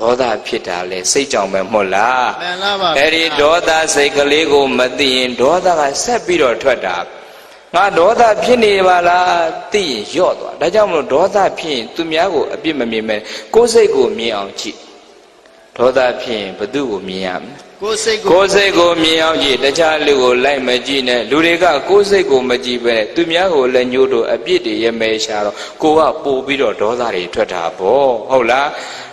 ဒေါသဖြစ်တာလဲစိတ်ကြောင့်ပဲမဟုတ်လားမှန်လားပါဗျာအဲ့ဒီဒေါသစိတ်ကလေးကိုမသိရင်ဒေါသကဆက်ပြီးတော့ထွက်တာငါဒေါသဖြစ်နေပါလားသိရင်ညော့သွားဒါကြောင့်မလို့ဒေါသဖြစ်ရင်သူများကိုအပြစ်မမြင်မဲ့ကိုယ်စိတ်ကိုမြင်အောင်ကြည့်ဒေါသဖြစ်ရင်ဘသူ့ကိုမြင်ရမလဲ ကိုယ်စိတ်ကိုကိုယ်စိတ်ကိုမြင်အောင်ကြည့်တခြားလူကိုလိုက်မကြည့်နဲ့လူတွေကကိုယ်စိတ်ကိုမကြည့်ပဲသူများကိုလည်းညှို့တော့အပြစ်တွေရမဲရှာတော့ကိုကပို့ပြီးတော့ဒေါသတွေထွက်တာပေါ့ဟုတ်လား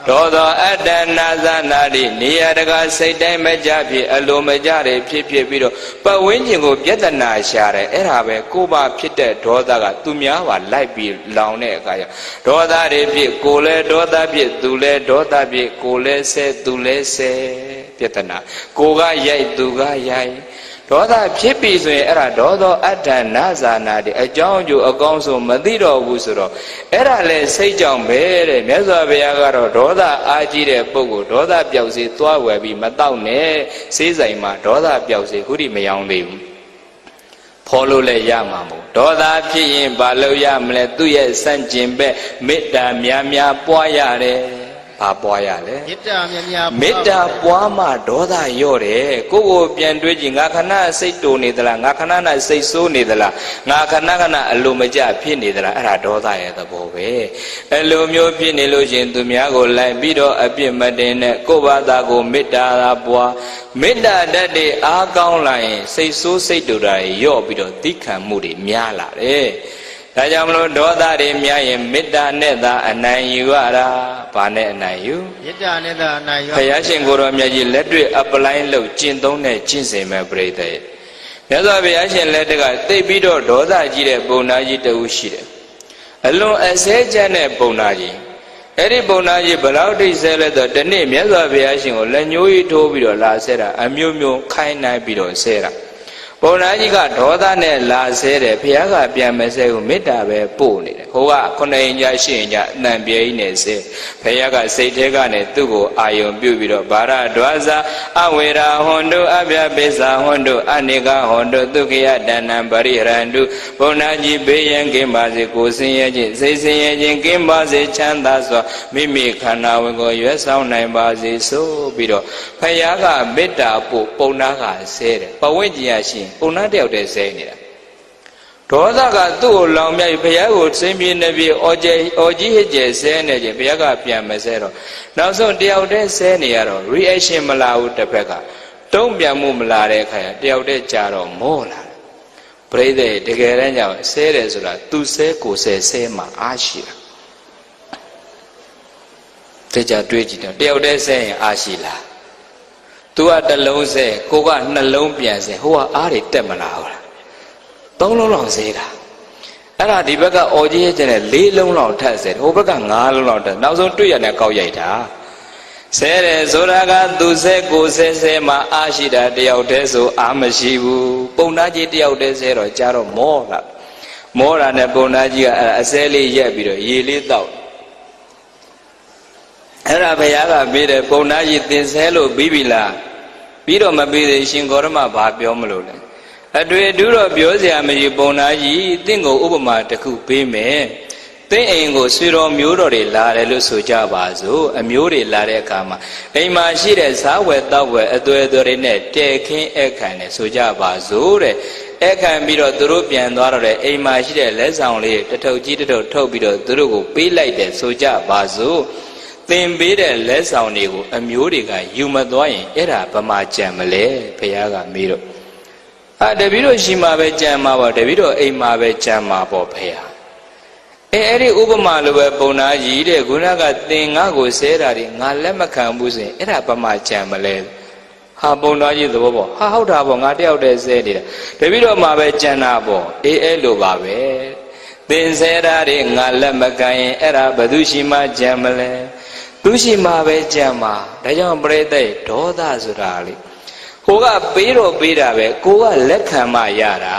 ဒေါသောအတ္တနာဇနာတိနေရတကာစိတ်တိုင်းမကြဖြစ်အလိုမကြတွေဖြစ်ဖြစ်ပြီးတော့ပတ်ဝန်းကျင်ကိုပြဿနာရှာတယ်အဲ့ဒါပဲကိုပါဖြစ်တဲ့ဒေါသကသူများပါလိုက်ပြီးလောင်တဲ့အခါကျဒေါသတွေဖြစ်ကိုယ်လည်းဒေါသဖြစ်သူလည်းဒေါသဖြစ်ကိုယ်လည်းဆဲသူလည်းဆဲ ပြဿနာကိုကရိုက်သူကရိုက်ဒေါသဖြစ်ပြီဆိုရင်အဲ့ဒါဒေါသောအတ္တနာဇာနာတိအကြောင်းအကျိုးအကောင်းဆုံးမသိတော့ဘူးဆိုတော့အဲ့ဒါလဲစိတ်ကြောင့်ပဲတဲ့မြတ်စွာဘုရားကတော့ဒေါသအားကြီးတဲ့ပုဂ္ဂိုလ်ဒေါသပျောက်စေသွားဝယ်ပြီးမတော့နဲ့စေးဆိုင်မှာဒေါသပျောက်စေခုထိမယောင်းသေးဘူးဖော်လို့လည်းရမှာမဟုတ်ဒေါသဖြစ်ရင်ဘာလို့ရမလဲသူ့ရဲ့စန့်ကျင်ဘက်မေတ္တာများများပွားရတယ် ဘာပွားရလဲမေတ္တာမြတ်များမေတ္တာပွားမှဒေါသရော့တယ်ကိုယ့်ကိုပြန်တွေးကြည့်ငါခဏစိတ်တူနေသလားငါခဏနဲ့စိတ်ဆိုးနေသလားငါခဏခဏအလိုမကျဖြစ်နေသလားအဲ့ဒါဒေါသရဲ့သဘောပဲအလိုမျိုးဖြစ်နေလို့ရှရင်သူများကိုလိုက်ပြီးတော့အပြစ်မတင်နဲ့ကိုယ့်ဘာသာကိုမေတ္တာသာပွားမေတ္တာတတ်တဲ့အားကောင်းလာရင်စိတ်ဆိုးစိတ်တူတာတွေရော့ပြီးတော့သိခံမှုတွေများလာတယ် ဒါကြောင့်မလို့ဒေါသတွေများရင်မေတ္တာနဲ့သာအနိုင်ယူရတာဘာနဲ့အနိုင်ယူမေတ္တာနဲ့သာအနိုင်ရောဘုရားရှင်ကိုရောမြတ်ကြီးလက်တွေ့အပလိုင်းလို့ကျင့်သုံးတဲ့ကျင့်စဉ်ပဲပြိတ္တရဲ့မြတ်စွာဘုရားရှင်လက်ကတိတ်ပြီးတော့ဒေါသကြီးတဲ့ပုံနာကြီးတူရှိတယ်အလွန်အစဲကျမ်းတဲ့ပုံနာကြီးအဲ့ဒီပုံနာကြီးဘယ်လောက်ထိဆဲလဲဆိုတော့ဒီနေ့မြတ်စွာဘုရားရှင်ကိုလက်ညှိုးကြီးထိုးပြီးတော့လာဆဲတာအမျိုးမျိုးခိုင်းနိုင်ပြီးတော့ဆဲတာ ပုံနာကြီးကဒေါသနဲ့လာဆဲတယ်ဘုရားကပြန်မဆဲဘူးမေတ္တာပဲပို့နေတယ်ဟိုကခုနှစ်ရင်ကြာရှစ်ရင်ကြာအနံပြဲကြီးနဲ့ဆဲဘုရားကစိတ်ထဲကနေသူ့ကိုအာယုံပြုတ်ပြီးတော့ဗာရဒွါဇာအဝေရာဟွန်တုအပြပိစ္ဆာဟွန်တုအနိကဟွန်တုဒုက္ခယတဏ္ဏပရိဟရန္တုဘုံနာကြီးဘေးရန်ကင်းပါစေကိုယ်ဆင်းရဲခြင်းစိတ်ဆင်းရဲခြင်းကင်းပါစေချမ်းသာစွာမိမိခန္ဓာဝင်ကိုရွယ်ဆောင်နိုင်ပါစေဆိုပြီးတော့ဘုရားကမေတ္တာပို့ပုံနာကဆဲတယ်ပဝိဉ္ဇဉ်ရရှင်ပုံနာတယောက်တည်းဆဲနေတာဒေါသကသူ့ကိုလောင်မြိုက်ဘုရားကိုစင်ပြေနေပြီအော်ကျဲအော်ကြီးဟစ်ကျဲဆဲနေခြင်းဘုရားကပြန်မဆဲတော့နောက်ဆုံးတယောက်တည်းဆဲနေရတော့ reaction မလာဘူးတစ်ဖက်ကတုံ့ပြန်မှုမလာတဲ့အခါကျတယောက်တည်းကြာတော့မောလာတယ်ပြိဿတကယ်တမ်းကျတော့ဆဲတယ်ဆိုတာသူဆဲကိုဆဲဆဲမှာအားရှိတာတကြတွေးကြည့်တော့တယောက်တည်းဆဲရင်အားရှိလား तू ကတစ်လုံးဆဲကိုကနှလုံးပြန်ဆဲဟိုကအားတွေတက်မလာဘူးလားသုံးလုံးလောက်သေးတာအဲ့ဒါဒီဘက်ကအော်ကြီးရဲ့ကျတဲ့၄လုံးလောက်ထပ်ဆဲဟိုဘက်က၅လုံးလောက်ထပ်နောက်ဆုံးတွေ့ရတဲ့ကောက်ရိုက်တာဆဲတယ်ဆိုတာကသူဆဲကိုဆဲဆဲမှာအားရှိတာတယောက်တည်းဆိုအားမရှိဘူးပုံနာကြီးတယောက်တည်းဆဲတော့ကြားတော့မောလာမောတာနဲ့ပုံနာကြီးကအဲ့ဒါအစဲလေးရက်ပြီးတော့ရေလေးတောက် အဲ့ဒါဘုရားကပြီးတယ်ပုံနာကြီးသင်ဆဲလို့ပြီးပြီလားပြီးတော့မပြီးသေးရှင်ဂေါရမဘာပြောမလို့လဲအတွေ့အထူးတော့ပြောစရာမရှိပုံနာကြီးတင့်ကိုဥပမာတစ်ခုပေးမယ်တင့်အိမ်ကိုဆွေတော်မျိုးတော်တွေလာတယ်လို့ဆိုကြပါစို့အမျိုးတွေလာတဲ့အခါမှာအိမ်မှာရှိတဲ့ဇာဝယ်တောက်ဝယ်အသွဲအသွဲတွေနဲ့တဲခင်းအခန့်နဲ့ဆိုကြပါစို့တဲ့အခန့်ပြီးတော့သူတို့ပြန်သွားတော့တဲ့အိမ်မှာရှိတဲ့လက်ဆောင်လေးတထုပ်ကြီးတထုပ်ထုတ်ပြီးတော့သူတို့ကိုပေးလိုက်တယ်ဆိုကြပါစို့ သင်ပေးတဲ့လက်ဆောင်တွေကိုအမျိုးတွေကယူမသွားရင်အဲ့ဒါဗမာကြံမလဲဘုရားကမေးတော့အာတပည့်တော်ရှိမှပဲကြံမှာပေါ့တပည့်တော်အိမ်မှာပဲကြံမှာပေါ့ဖေဟာအဲအဲ့ဒီဥပမာလိုပဲပုံနာကြီးတဲ့ခုနကသင်ငါကိုဆဲတာတွေငါလက်မခံဘူးဆိုရင်အဲ့ဒါဗမာကြံမလဲဟာပုံနာကြီးသဘောပေါ့ဟာဟုတ်တာပေါ့ငါတယောက်တည်းဆဲနေတာတပည့်တော်မှာပဲကြံတာပေါ့အေးအဲ့လိုပါပဲသင်ဆဲတာတွေငါလက်မခံရင်အဲ့ဒါဘယ်သူရှိမှကြံမလဲ သူရှိမှပဲကြံမှာဒါကြောင့်ပြိတ္တိဒေါသဆိုတာလေကိုကပေးတော့ပေးတာပဲကိုကလက်ခံမှရတာ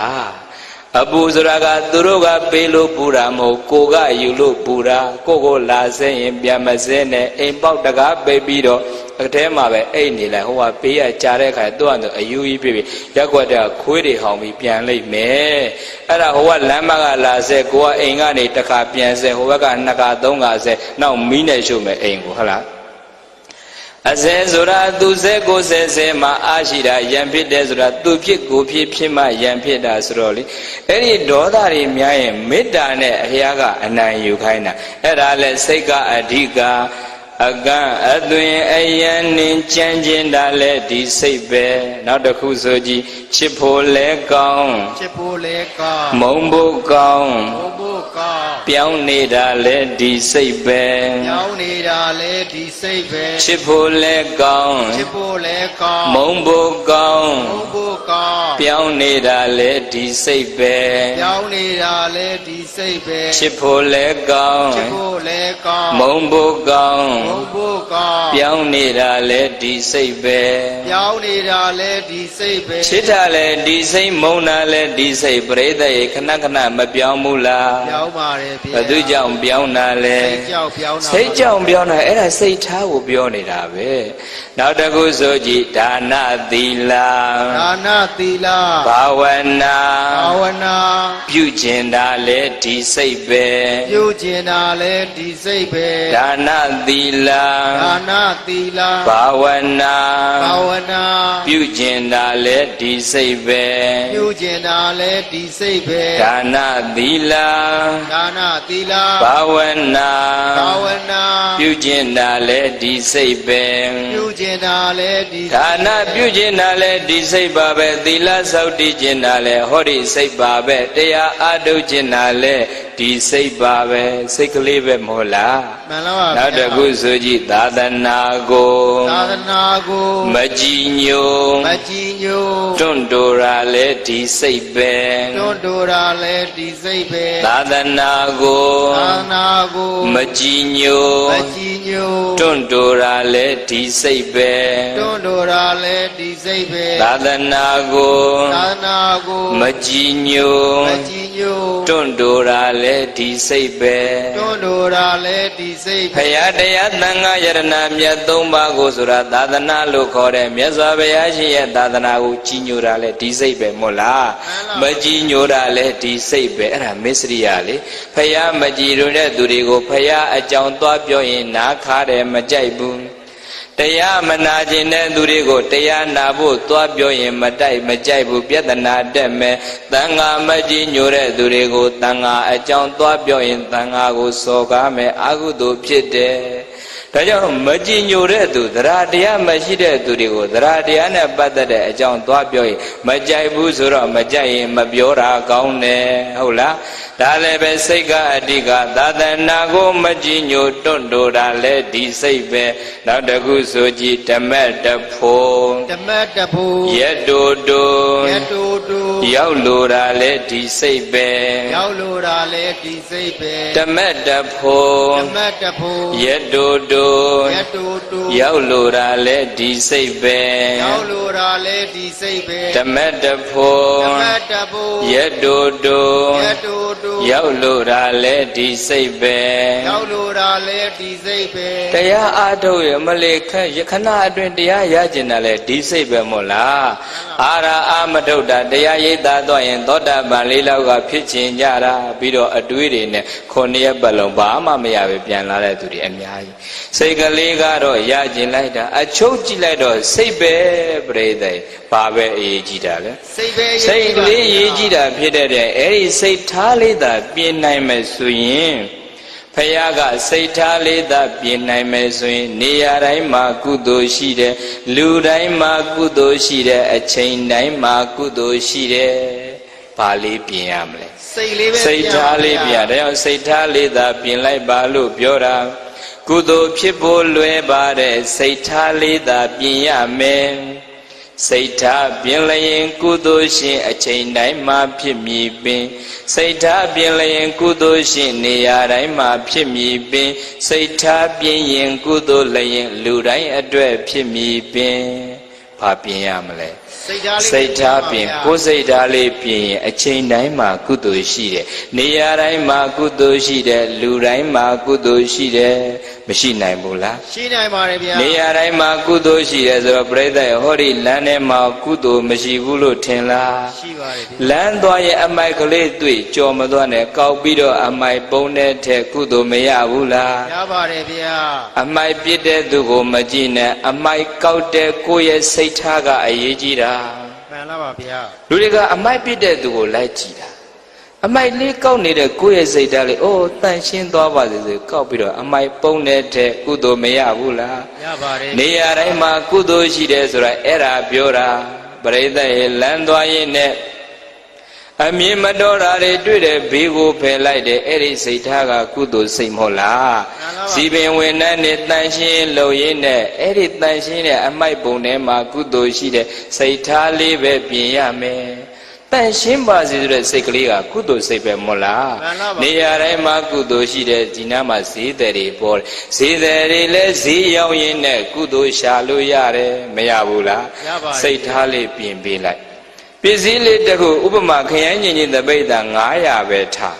အပူဆိုတာကသူတို့ကပေးလို့ပူတာမဟုတ်ကိုကယူလို့ပူတာကိုကိုလာစဲရင်ပြန်မစဲနဲ့အိမ်ပေါက်တကားပေးပြီးတော့ အထဲမှာပဲအိတ်နေလိုက်ဟိုကပေးရကြားတဲ့ခါသူ့အတူအယူကြီးပြပြီးရက်ွက်တဲ့ခွေးတွေဟောင်ပြီးပြန်လိုက်မယ်အဲ့ဒါဟိုကလမ်းမကလာစဲကိုကအိမ်ကနေတခါပြန်စဲဟိုဘက်ကနှစ်ခါသုံးခါစဲနောက်မီးနဲ့ရှုပ်မယ်အိမ်ကိုဟုတ်လားအစဲဆိုတာသူစဲကိုစဲစဲမှာအားရှိတာယံဖြစ်တယ်ဆိုတာသူဖြစ်ကိုဖြစ်ဖြစ်မှယံဖြစ်တာဆိုတော့လေအဲ့ဒီဒေါသတွေများရင်မေတ္တာနဲ့အရာကအနိုင်ယူခိုင်းတာအဲ့ဒါလဲစိတ်ကအဓိက အကန့်အသွင်အယံနှင်ကြမ်းကျင်တာလဲဒီစိတ်ပဲနောက်တစ်ခုဆိုကြည့်ချစ်ဖို့လဲကောင်းချစ်ဖို့လဲကောင်းမုံဖို့ကောင်းဘုံဖို့ကောင်းပြောင်းနေတာလဲဒီစိတ်ပဲညောင်းနေတာလဲဒီစိတ်ပဲချစ်ဖို့လဲကောင်းချစ်ဖို့လဲကောင်းမုံဖို့ကောင်းဘုံဖို့ကောင်းပြောင်းနေတာလဲဒီစိတ်ပဲပြောင်းနေတာလဲဒီစိတ်ပဲချစ်ဖို့လဲကောင်းချစ်ဖို့လဲကောင်းမုံဖို့ကောင်းဘုံဖို့ကောင်းပြောင်းနေတာလဲဒီစိတ်ပဲပြောင်းနေတာလဲဒီစိတ်ပဲချစ်တာလဲဒီစိတ်မုံတာလဲဒီစိတ်ပရိသတ်ရေခဏခဏမပြောင်းဘူးလားပြောင်းပါတယ်ဗျာဘသူကြောင့်ပြောင်းတာလဲစိတ်ကြောက်ပြောင်းတာစိတ်ကြောင့်ပြောင်းတာအဲ့ဒါစိတ်ထားကိုပြောနေတာပဲနောက်တစ်ခုဆိုကြည့်ဒါနသီလဒါနသီလဘာဝနာဘာဝနာပြုကျင်တာလဲဒီစိတ်ပဲပြုကျင်တာလဲဒီစိတ်ပဲဒါနသီလဒါနသီလဘာဝနာဘာဝနာပြုကျင်တာလဲဒီစိတ်ပဲပြုကျင်တာလဲဒီစိတ်ပဲဒါနသီလဒါနသီလဘာဝနာဘာဝနာပြုကျင်တာလဲဒီစိတ်ပဲပြုကျင်တာလဲဒီဒါနပြုကျင်တာလဲဒီစိတ်ပါပဲသီလစောင့်တည်ကျင်တာလဲဟောဒီစိတ်ပါပဲတရားအားထုတ်ကျင်တာလဲဒီစိတ်ပါပဲစိတ်ကလေးပဲမဟုတ်လားမှန်လားပါဗျာနောက်တစ်ခုဆိုကြည့်သာသနာကိုသာသနာကိုမကြည်ညိုမကြည်ညိုတွန့်တိုရာလဲဒီစိတ်ပဲတွန်းတိုတာလဲဒီစိတ်ပဲသာသနာကိုသာသနာကိုမကြည်ညိုမကြည်ညိုတွန့်တိုရာလဲဒီစိတ်ပဲတွန်းတိုတာလဲဒီစိတ်ပဲသာသနာကိုသာသနာကိုမကြည်ညိုမကြည်ညိုတွန့်တိုရာလဲဒီစိတ်ပဲတွန်းတိုတာလဲဒီစိတ်ဖရာတရားသံဃာယရဏမြတ်သုံးပါးကိုဆိုတာသာသနာလို့ခေါ်တဲ့မြတ်စွာဘုရားရှင်ရဲ့သာသနာကိုကြီးညိုတာလဲဒီစိတ်ပဲမို့လားမကြီးညိုတာလဲဒီစိတ်ပဲအဲ့ဒါမစ္စရိယလေဖရာမကြီးတို့တဲ့သူတွေကိုဖရာအကြောင်းသွားပြောရင်နားခါတယ်မကြိုက်ဘူးတရားမနာခြင်းတဲ့သူတွေကိုတရားနာဖို့သွားပြောရင်မတိုက်မကြိုက်ဘူးပြဿနာတက်မယ်တန်ဃာမကြီးညိုတဲ့သူတွေကိုတန်ဃာအကြောင်းသွားပြောရင်တန်ဃာကိုစော်ကားမယ်အာဟုသူဖြစ်တယ် ဒါကြောင့်မကြည်ညိုတဲ့သူသရတရားမရှိတဲ့သူတွေကိုသရတရားနဲ့ပတ်သက်တဲ့အကြောင်းသွားပြောရင်မကြိုက်ဘူးဆိုတော့မကြိုက်ရင်မပြောတာကောင်းတယ်ဟုတ်လားဒါလည်းပဲစိတ်ကအဓိကသာသနာကိုမကြည်ညိုတွန့်တိုတာလည်းဒီစိတ်ပဲနောက်တစ်ခုဆိုကြည့်ဓမ္မတဖို့ဓမ္မတဖို့ယတ္တူတူရတူတူရောက်လိုတာလည်းဒီစိတ်ပဲရောက်လိုတာလဲဒီစိတ်ပဲဓမ္မတဖို့ဓမ္မတဖို့ယတ္တူတူရတူတူရောက်လိုတာလည်းဒီစိတ်ပဲရောက်လိုတာလဲဒီစိတ်ပဲဓမ္မတဖို့ဓမ္မတဖို့ယတ္တူတူရတူတူရောက်လိုတာလည်းဒီစိတ်ပဲရောက်လိုတာလဲဒီစိတ်ပဲတရားအားထုတ်ရမလေခက်ရခဏအတွင်းတရားရကျင်တာလေဒီစိတ်ပဲမို့လားအာရအာမထုတ်တာတရားရိပ်သာတော့ရင်သောတာပန်လေးလောက်ကဖြစ်ချင်ကြတာပြီးတော့အတွေးတွေနဲ့ခုနှစ်ရက်ပတ်လုံးဘာမှမရပဲပြန်လာတဲ့သူတွေအများကြီးစိတ်ကလေးကတော့ရကျင်လိုက်တာအချုပ်ကြည့်လိုက်တော့စိတ်ပဲပြိတ္တိဘာပဲအရေးကြီးတာလဲစိတ်ပဲစိတ်ကလေးရေးကြည့်တာဖြစ်တဲ့တဲ့အဲ့ဒီစိတ်ထားလေးသာပြင်နိုင်မယ်ဆိုရင်ဖခင်ကစိတ်ထားလေးသာပြင်နိုင်မယ်ဆိုရင် နေရာတိုင်းမှာကုသိုလ်ရှိတယ်လူတိုင်းမှာကုသိုလ်ရှိတယ်အချိန်တိုင်းမှာကုသိုလ်ရှိတယ်ဘာလေးပြင်ရမလဲစိတ်လေးပဲစိတ်ထားလေးပြင်တယ်အောင်စိတ်ထားလေးသာပြင်လိုက်ပါလို့ပြောတာ ကုသိုလ်ဖြစ်ဖို့လွယ်ပါတယ်စိတ်ထားလေးသာပြင်ရမယ်စိတ်ထားပြင်လျင်ကုသိုလ်ရှင်အချိန်တိုင်းမှာဖြစ်မည်ပင်စိတ်ထားပြင်လျင်ကုသိုလ်ရှင်နေရာတိုင်းမှာဖြစ်မည်ပင်စိတ်ထားပြင်ရင်ကုသိုလ်လျင်လူတိုင်းအတွက်ဖြစ်မည်ပင် ဘဘာပြင်ရမလဲစိတ်ထားလေးစိတ်ထားပြင်ကိုယ်စိတ်ထားလေးပြင်ရင်အချိန်တိုင်းမှာကုသိုလ်ရှိတယ်နေရာတိုင်းမှာကုသိုလ်ရှိတယ်လူတိုင်းမှာကုသိုလ်ရှိတယ်မရှိနိုင်ဘူးလားရှိနိုင်ပါတယ်ဗျာနေရာတိုင်းမှာကုသိုလ်ရှိတယ်ဆိုတော့ပြိဿရဲ့ဟောဒီလမ်းထဲမှာကုသိုလ်မရှိဘူးလို့ထင်လားရှိပါတယ်ဗျာလမ်းသွားရင်အမိုက်ကလေးတွေ့ကြော်မသွားနဲ့ကောက်ပြီးတော့အမိုက်ပုံတဲ့ထက်ကုသိုလ်မရဘူးလားရပါတယ်ဗျာအမိုက်ပြစ်တဲ့သူကိုမကြည့်နဲ့အမိုက်ကောက်တဲ့ကိုယ့်ရဲ့စိတ်ထားကအရေးကြီးတာမှန်လားပါဗျာလူတွေကအမိုက်ပြစ်တဲ့သူကိုလိုက်ကြည့်တာအမိုက်လေးကောက်နေတဲ့ကိုယ့်ရဲ့စိတ်ဓာတ်လေးအိုးတန့်ရှင်းသွားပါစေဆိုကောက်ပြီးတော့အမိုက်ပုံတဲ့ထက်ကုသိုလ်မရဘူးလားရပါတယ်နေရာတိုင်းမှာကုသိုလ်ရှိတယ်ဆိုတာအဲ့ဒါပြောတာပရိသတ်ရဲ့လမ်းသွားရင်နဲ့ အမြင်မတော်တာတွေတွေ့တယ်ဘေးကိုဖယ်လိုက်တယ်အဲ့ဒီစိတ်ထားကကုသိုလ်စိတ်မဟုတ်လားစီပင်ဝင်တဲ့နဲ့တန်ရှင်းလုံရင်းနဲ့အဲ့ဒီတန်ရှင်းတဲ့အမိုက်ပုံထဲမှာကုသိုလ်ရှိတဲ့စိတ်ထားလေးပဲပြင်ရမယ်တန်ရှင်းပါစေဆိုတဲ့စိတ်ကလေးကကုသိုလ်စိတ်ပဲမဟုတ်လားနေရာတိုင်းမှာကုသိုလ်ရှိတဲ့ဒီနားမှာဈေးတယ်တွေပေါ်တယ်ဈေးတယ်တွေလည်းဈေးရောက်ရင်းနဲ့ကုသိုလ်ရှာလို့ရတယ်မရဘူးလားရပါတယ်စိတ်ထားလေးပြင်ပေးလိုက် ပစ္စည်းလေးတစ်ခုဥပမာခရမ်းညင်ညင်တပိတ်တာ900ပဲထား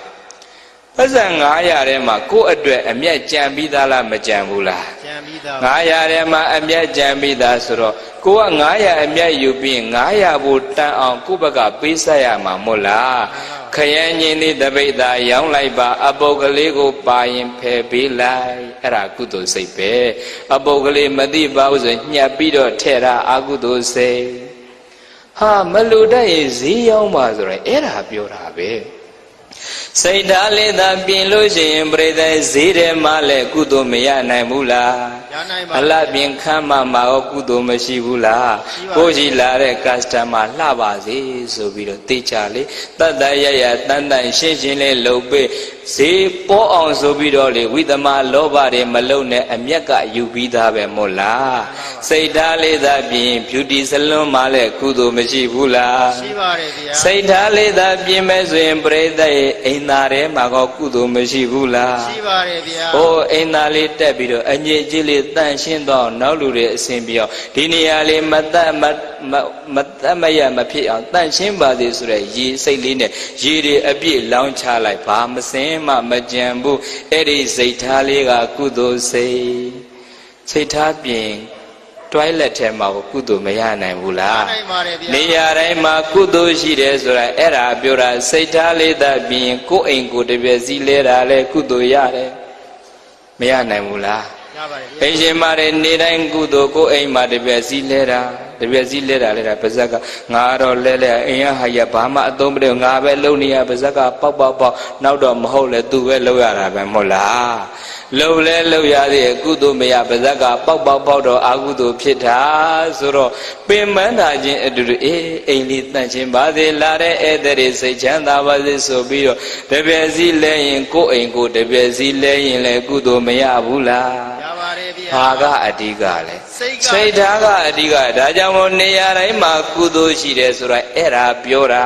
ပတ်စံ900ထဲမှာကိုယ့်အတွက်အမျက်ကြံပြီးသားလားမကြံဘူးလားကြံပြီးသား900ထဲမှာအမျက်ကြံပြီးသားဆိုတော့ကိုက900အမျက်ယူပြီး900ဘူတန်အောင်ကိုယ့်ဘက်ကပေးဆက်ရမှာမို့လားခရမ်းညင်လေးတပိတ်တာရောင်းလိုက်ပါအပုတ်ကလေးကိုပါရင်ဖယ်ပေးလိုက်အဲ့ဒါကုသိုလ်စိတ်ပဲအပုတ်ကလေးမသိပါဘူးဆိုရင်ညှပ်ပြီးတော့ထဲ့တာအကုသိုလ်စိတ် ဟာမလူတတ်ရင်ဈေးရောက်ပါဆိုတော့အဲ့ဒါပြောတာပဲစိတ်ဓာတ်လေးသာပြင်လို့ရှိရင်ပြိဿဈေးထဲမှာလည်းကုသိုလ်မရနိုင်ဘူးလားရနိုင်ပါ အလပြင်ခမ်းမမှာရောကုသိုလ်မရှိဘူးလားရှိပါဘူးကိုကြီးလာတဲ့ customer လှပါစေဆိုပြီးတော့တေချာလေးတတ်တတ်ရရတန်တန်ရှင်းရှင်းလေးလှုပ်ပေးဈေးပေါ်အောင်ဆိုပြီးတော့လေဝိသမလောဘတွေမလုံနဲ့အမျက်ကယူပြီးသားပဲမို့လားစိတ်ဓာတ်လေးသာပြင် beauty salon မှာလည်းကုသိုလ်မရှိဘူးလားရှိပါတယ်ဗျာစိတ်ထားလေးသာပြင်မဲ့ဆိုရင်ပြိဿရဲ့အိမ်သားထဲမှာကောကုသိုလ်မရှိဘူးလားရှိပါတယ်ဗျာ။ဟိုအိမ်သားလေးတက်ပြီးတော့အငြိကြီးလေးတန့်ရှင်းတော့နောက်လူတွေအစဉ်ပြောင်းဒီနေရာလေးမတတ်မမမတတ်မရမဖြစ်အောင်တန့်ရှင်းပါစေဆိုတဲ့ရေစိတ်လေးနဲ့ရေတွေအပြည့်လောင်းချလိုက်ဘာမစင်မှမကြံဘူးအဲ့ဒီစိတ်ထားလေးကကုသိုလ်စိတ်စိတ်ထားပြင်တွိုင်းလက်ထဲမှာကိုကုသိုလ်မရနိုင်ဘူးရလားနိုင်ပါတယ်ဗျာနေရာတိုင်းမှာကုသိုလ်ရှိတယ်ဆိုတာအဲ့ဒါပြောတာစိတ်ထားလေးသာပြင်ကိုယ်အိမ်ကိုယ်တစ်ပြည့်စည်းလဲတာလဲကုသိုလ်ရတယ်မရနိုင်ဘူးလား ရပါတယ်ဗျာအိမ်ရှင်မာတဲ့နေတိုင်းကုသိုလ်ကိုယ်အိမ်မှာတစ်ပြည့်စည်းလဲတာတစ်ပြည့်စည်းလဲတာလဲတာပါဇက်ကငါတော့လဲလဲအိမ်ရဟာရဘာမှအသုံးမတဲ့ငါပဲလုံနေရပါဇက်ကပေါက်ပေါက်ပေါက်နောက်တော့မဟုတ်လဲသူပဲလုံရတာပဲမဟုတ်လားလုံလဲလုံရသေးတယ်ကုသိုလ်မရပါဇက်ကပေါက်ပေါက်ပေါက်တော့အာကုသိုလ်ဖြစ်တာဆိုတော့ပင်မန်းတာချင်းအတူတူအေးအိမ်လေးတန့်ချင်းပါသေးလာတဲ့ဧည့်သည်တွေစိတ်ချမ်းသာပါစေဆိုပြီးတော့တပြည့်စည်းလဲရင်ကိုယ်အိမ်ကိုတပြည့်စည်းလဲရင်လဲကုသိုလ်မရဘူးလားရပါတယ်ဗျာ ဘာကအဓိကလဲစိတ်ကစိတ်ဓာတ်ကအဓိကဒါကြောင့်မို့နေရာတိုင်းမှာကုသိုလ်ရှိတယ်ဆိုတာအဲ့ဒါပြောတာ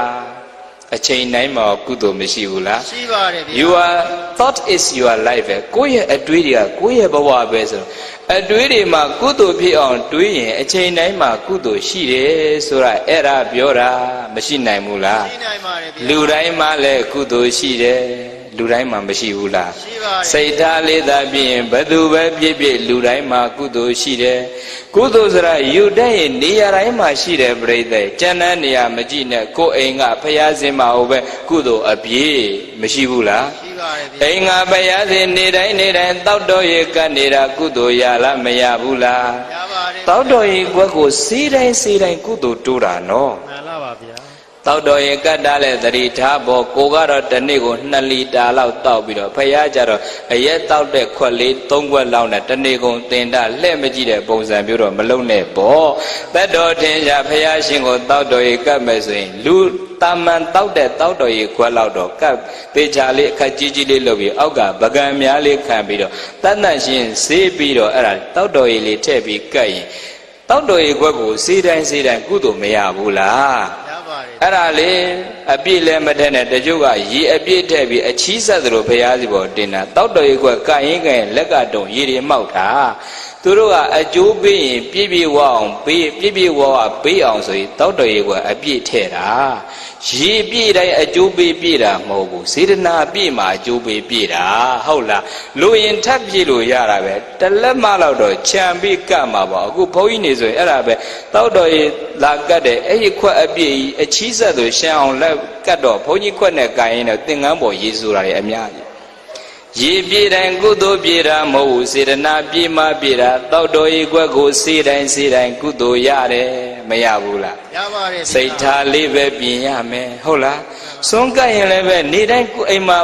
အချိန်တိုင်းမှာကုသိုလ်မရှိဘူးလားရှိပါတယ်ဗျာ your thought is your life ပဲကိုယ့်ရဲ့အတွေးတွေကကိုယ့်ရဲ့ဘဝပဲဆိုတော့အတွေးတွေမှာကုသိုလ်ဖြစ်အောင်တွေးရင်အချိန်တိုင်းမှာကုသိုလ်ရှိတယ်ဆိုတာအဲ့ဒါပြောတာမရှိနိုင်ဘူးလားရှိနိုင်ပါတယ်ဗျာလူတိုင်းမှာလည်းကုသိုလ်ရှိတယ် လူတိုင်းမှာမရှိဘူးလားရှိပါတယ်စိတ်ထားလေးသာပြင်ဘယ်သူပဲပြည့်ပြည့်လူတိုင်းမှာကုသိုလ်ရှိတယ်ကုသိုလ်ဆိုတာယူတတ်ရင်နေရာတိုင်းမှာရှိတယ်ပြိတ္တကျန်တဲ့နေရာမကြည့်နဲ့ကိုယ်အိမ်ကဖျားစင်မှာဟုတ်ပဲကုသိုလ်အပြည့်မရှိဘူးလားရှိပါတယ်ဗျာအိမ်ကဖျားစင်နေတိုင်းနေတိုင်းတောက်တော်ရေကတ်နေတာကုသိုလ်ရလားမရဘူးလားရပါတယ်တောက်တော်ရေကွက်ကိုစီးတိုင်းစီးတိုင်းကုသိုလ်တိုးတာနော်မှန်လားပါဗျာ တောက်တော်ရင်ကတ်တားလဲသတိထားဖို့ကိုကတော့တစ်နေ့ကို2လီတာလောက်တောက်ပြီးတော့ဖះကြတော့အရက်တောက်တဲ့ခွက်လေး3ခွက်လောက်နဲ့တစ်နေ့ကုန်တင်တာလှဲ့မကြည့်တဲ့ပုံစံမျိုးတော့မလုံနဲ့ပေါ့တတ်တော်ထင်ရှားဖះရှင်ကိုတောက်တော်ရင်ကတ်မယ်ဆိုရင်လူတာမန်တောက်တဲ့တောက်တော်ရင်ခွက်လောက်တော့ကတ်ပေချာလေးအခက်ကြီးကြီးလေးလုပ်ပြီးအောက်ကပကံများလေးခံပြီးတော့တတ်တတ်ရှင်ဆေးပြီးတော့အဲ့ဒါတောက်တော်ရင်လေးထည့်ပြီးကတ်ရင်တောက်တော်ရင်ခွက်ကိုစေးတိုင်းစေးတိုင်းကုသိုလ်မရဘူးလားရပါတယ် အဲ့ဒါလေအပြည့်လည်းမထက်နဲ့တချို့ကရေအပြည့်ထည့်ပြီးအချီးဆက်သလိုဖျားစီပေါ်တင်တာတောက်တော်ရေကွက်ကရင်ကရင်လက်ကတုံရေတွေမောက်တာ သူသူတို့ကအကျိုးပေးရင်ပြည့်ပြည့်ဝအောင်ပေးပြည့်ပြည့်ဝဝပေးအောင်ဆိုရင်တောက်တော်ရေကအပြည့်ထဲ့တာရေပြည့်တိုင်းအကျိုးပေးပြည့်တာမဟုတ်ဘူးစေတနာပြည့်မှာအကျိုးပေးပြည့်တာဟုတ်လားလူရင်ထပ်ပြည့်လို့ရတာပဲတလက်မလောက်တော့ခြံပြီးကတ်မှာပါအခုဘုန်းကြီးနေဆိုရင်အဲ့ဒါပဲတောက်တော်ရေလာကတ်တယ်အဲ့ဒီခွက်အပြည့်ကြီးအချီးဆက်ဆိုရှမ်းအောင်လက်ကတ်တော့ဘုန်းကြီးခွက်နဲ့ကင်ရင်တော့သင်္ကန်းပေါ်ရေးဆိုတာတွေအများကြီး ရေပြေတိုင်းကုသိုလ်ပြေတာမဟုတ်ဘူးစေတနာပြေမပြေတာတောက်တော်ရေခွက်ကိုစေတိုင်းစေတိုင်းကုသိုလ်ရတယ်မရဘူးလားရပါတယ်ဗျာစိတ်ထားလေးပဲပြင်ရမယ်ဟုတ်လားစွန့်ကပ်ရင်လည်းပဲနေတိုင်းကိုအိမ်မှာ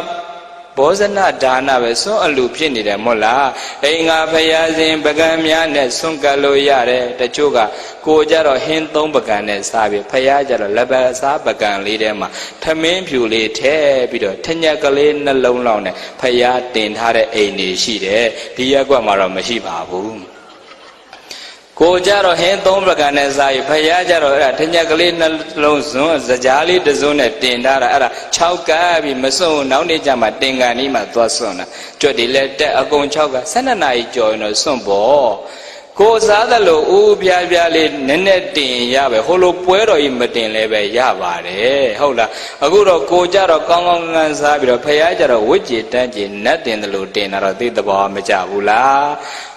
ဘောဇနဒါနပဲစွန့်အလူဖြစ်နေတယ်မဟုတ်လားအိမ်ငါဖရာစဉ်ပကံများနဲ့စွန့်ကပ်လို့ရတယ်တချို့ကကိုကြတော့ဟင်းသုံးပကံနဲ့စားပြီးဖရာကြတော့လက်ပစားပကံလေးထဲမှာထမင်းဖြူလေးထည့်ပြီးတော့ထညက်ကလေးနှလုံးလောက်နဲ့ဖရာတင်ထားတဲ့အိမ်တွေရှိတယ်ဒီရက်ကွက်မှာတော့မရှိပါဘူး ကိုကြတော့ဟင်းသုံးပကံနဲ့စားပြီးဖယားကြတော့အဲ့ဒါထညက်ကလေးနှလုံးစွန်းစကြားလေးတစ်စုံနဲ့တင်ထားတာအဲ့ဒါ6ကပ်ပြီးမစွန့်နောက်နေ့ကျမှတင်ကန်ကြီးမှသွားစွန့်တာကြွက်တွေလည်းတက်အကုန်6ကပ်12နာရီကြော်ရင်တော့စွန့်ပေါ့ကိုစားသလိုဦးပြားပြားလေးနည်းနည်းတင်ရပဲဟိုလိုပွဲတော်ကြီးမတင်လည်းပဲရပါတယ်ဟုတ်လားအခုတော့ကိုကြတော့ကောင်းကောင်းငန်းစားပြီးတော့ဖယားကြတော့ဝစ်ကြည်တန်းကြည်နတ်တင်တယ်လို့တင်တာတော့သိတဲ့ဘောမကြဘူးလား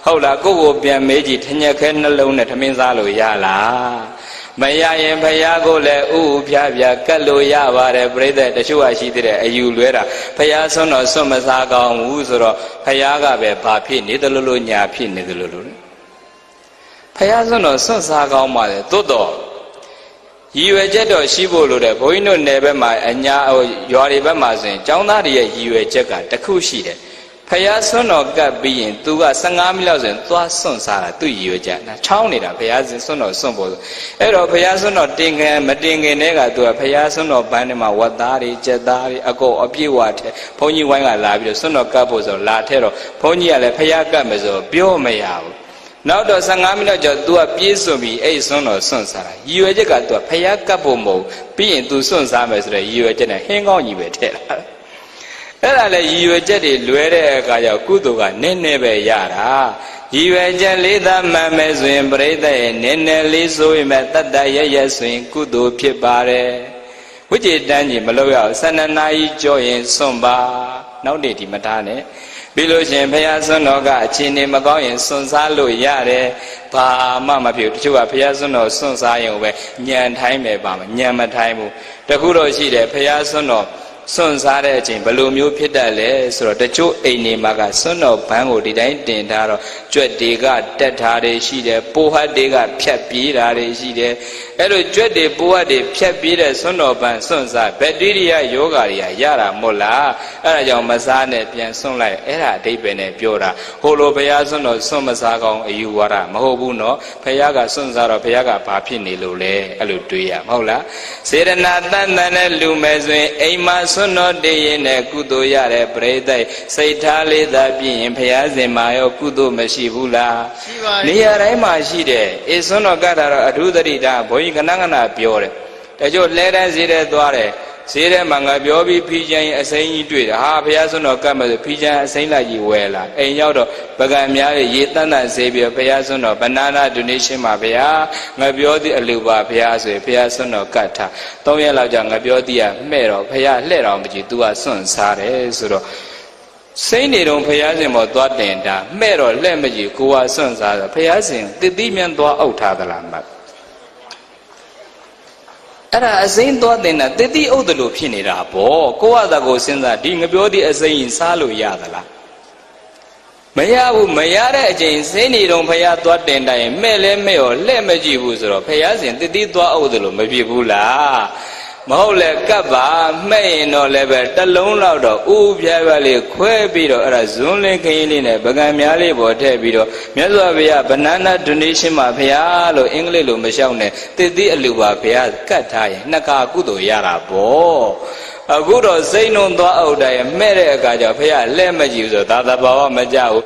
ဟုတ်လားကိုယ့်ကိုပြန်မေးကြည့်ထညက်ခဲနှလုံးနဲ့ထမင်းစားလို့ရလားမရရင်ဖယားကိုလည်းဥဥဖြားဖြားကတ်လို့ရပါတယ်ပြိဿတချို့ဟာရှိသေးတယ်အယူလွဲတာဖယားဆွန်းတော့ဆွတ်မစားကောင်းဘူးဆိုတော့ဖယားကပဲဘာဖြစ်နေတယ်လို့လို့ညာဖြစ်နေတယ်လို့လို့ဖယားဆွန်းတော့ဆွတ်စားကောင်းပါလေသို့တော့ရည်ရွယ်ချက်တော့ရှိဖို့လိုတယ်ဘုန်းကြီးတို့နယ်ဘက်မှာအညာဟိုရွာတွေဘက်မှာဆိုရင်ចောင်းသားတွေရဲ့ရည်ရွယ်ချက်ကတစ်ခုရှိတယ် ဖယားဆွန်းတော်ကပ်ပြီးရင် तू က15မိနစ်လောက်ဆိုရင်သွားဆွန့်စားတာသူ့ရည်ရွယ်ချက်နော်ချောင်းနေတာဖယားဆွန်းတော်ဆွန့်ဖို့ဆိုအဲ့တော့ဖယားဆွန်းတော်တင်ငယ်မတင်ငယ်တဲ့က तू ကဖယားဆွန်းတော်ဘန်းထဲမှာဝတ်သားတွေကြက်သားတွေအကုန်အပြည့်ဝထဲဘုန်းကြီးဝိုင်းကလာပြီးတော့ဆွန်းတော်ကပ်ဖို့ဆိုလာထဲတော့ဘုန်းကြီးကလည်းဖယားကပ်မယ်ဆိုတော့ပြောမရဘူးနောက်တော့15မိနစ်ကျော် तू ကပြေးစွန်ပြီးအဲ့ဆွန်းတော်ဆွန့်စားတာရည်ရွယ်ချက်က तू ကဖယားကပ်ဖို့မဟုတ်ပြီးရင် तू ဆွန့်စားမယ်ဆိုတော့ရည်ရွယ်ချက်နဲ့ဟင်းကောင်းကြီးပဲထည့်လာတယ် အဲ့ဒါလည်းရည်ရွယ်ချက်တွေလွဲတဲ့အခါကျတော့ကုသိုလ်ကနည်းနည်းပဲရတာရည်ရွယ်ချက်လေးသာမှန်မယ်ဆိုရင်ပြိဿရဲ့နည်းနည်းလေးဆိုရင်ပဲတတ်တရရဆိုရင်ကုသိုလ်ဖြစ်ပါတယ်ဝိจิတန်းကြီးမလို့ရအောင်12နာရီကြောရင်စွန့်ပါနောက်နေ့ဒီမထားနဲ့ပြီးလို့ရှိရင်ဘုရားစွန့်တော်ကအချိန်နေမကောင်းရင်စွန့်စားလို့ရတယ်ဘာမှမဖြစ်ဘူးတချို့ကဘုရားစွန့်တော်စွန့်စားရင်ပဲညံထိုင်းမယ်ပါမယ်ညံမထိုင်းဘူးတခုတော့ရှိတယ်ဘုရားစွန့်တော် စွန့်စားတဲ့အချိန်ဘယ်လိုမျိုးဖြစ်တတ်လဲဆိုတော့တချို့အိမ်တွေမှာကစွန့်တော်ဘန်းကိုဒီတိုင်းတင်ထားတော့ကြွက်တွေကတက်ထားတွေရှိတယ်ပိုဟတ်တွေကဖြတ်ပြေးတာတွေရှိတယ် အဲ့လိုကြွက်တွေပိုဟတ်တွေဖြတ်ပြေးတဲ့စွန့်တော်ဘန်းစွန့်စားဘက်တီးရီးယားယောဂါတွေကရတာမို့လားအဲ့ဒါကြောင့်မစားနဲ့ပြန်စွန့်လိုက်အဲ့ဒါအတိတ်ပဲနဲ့ပြောတာဟိုလိုဘုရားစွန့်တော်စွန့်မစားကောင်းအယူဝါဒမဟုတ်ဘူးနော်ဘုရားကစွန့်စားတော့ဘုရားကဘာဖြစ်နေလို့လဲအဲ့လိုတွေးရမဟုတ်လားစေရနာတန်တန်နဲ့လူမယ်ဆိုရင်အိမ်မှာစွန့်တော်တည်ရင်နဲ့ကုသိုလ်ရတဲ့ပရိသတ်စိတ်ထားလေးသာပြည့်ရင်ဘုရားရှင်မှာရောကုသိုလ်မရှိဘူးလားရှိပါတယ်နေရာတိုင်းမှာရှိတယ်အေစွန်းတော်ကတာတော့အထူးသတိဒါဘုန်းကြီးကနကနာပြောတယ်တချို့လဲတန်းဈေးထဲသွားတယ်ဈေးထဲမှာငါပြောပြီးဖီးချမ်းအစိမ်းကြီးတွေ့တယ်ဟာဘုရားစွန်းတော်ကတ်မယ်ဆိုဖီးချမ်းအစိမ်းလိုက်ကြီးဝယ်လာအိမ်ရောက်တော့ပကံများရဲ့ရေတန်းတန်းဈေးပြီးဘုရားစွန်းတော်ဘနာနာဒိုနေရှင်းမှာဘုရားငါပြောသည်အလူပါဘုရားဆိုရင်ဘုရားစွန်းတော်ကတ်ထား၃ရက်လောက်ကြာငါပြောသည်ကမှဲ့တော့ဘုရားလှဲ့တော်မကြည့် तू ကစွန့်စားတယ်ဆိုတော့စိမ့်နေတော့ဖရာရှင်ပေါ်သွားတင်တာမှဲ့တော့လက်မကြီးကိုကစွန့်စားတယ်ဖရာရှင်တည်တည်မြန်သွားအောက်ထားသလားမတ် အဲ့ဒါအစိမ့်သွားတင်တာတည်တည်အုပ်တယ်လို့ဖြစ်နေတာပေါ့ကိုကသာကိုစဉ်းစားဒီငပြောသည့်အစိမ့်စားလို့ရသလားမရဘူးမရတဲ့အချိန်စိမ့်နေတော့ဖရာသွားတင်တိုင်မဲ့လဲမဲ့ရောလက်မကြည့်ဘူးဆိုတော့ဖရာရှင်တည်တည်သွားအုပ်တယ်လို့မဖြစ်ဘူးလား မဟုတ်လေကပ်ပါမှဲ့ရင်တော့လည်းပဲတစ်လုံးလောက်တော့ဥပြားပြားလေးခွဲပြီးတော့အဲ့ဒါဇွန်းလင်းခရင်လေးနဲ့ပကံများလေးပေါ်ထည့်ပြီးတော့မြတ်စွာဘုရား banana donation မှာဘုရားလို့အင်္ဂလိပ်လိုမလျှောက်နဲ့တည်တည်အလူပါဘုရားကတ်ထားရင်နှစ်ခါကုသိုလ်ရတာပေါ့အခုတော့စိတ်နှုံသွားအုပ်တိုင်းမဲ့တဲ့အခါကျဘုရားလက်မကြည့်ဘူးဆိုတော့သာသဘာဝမကြဘူး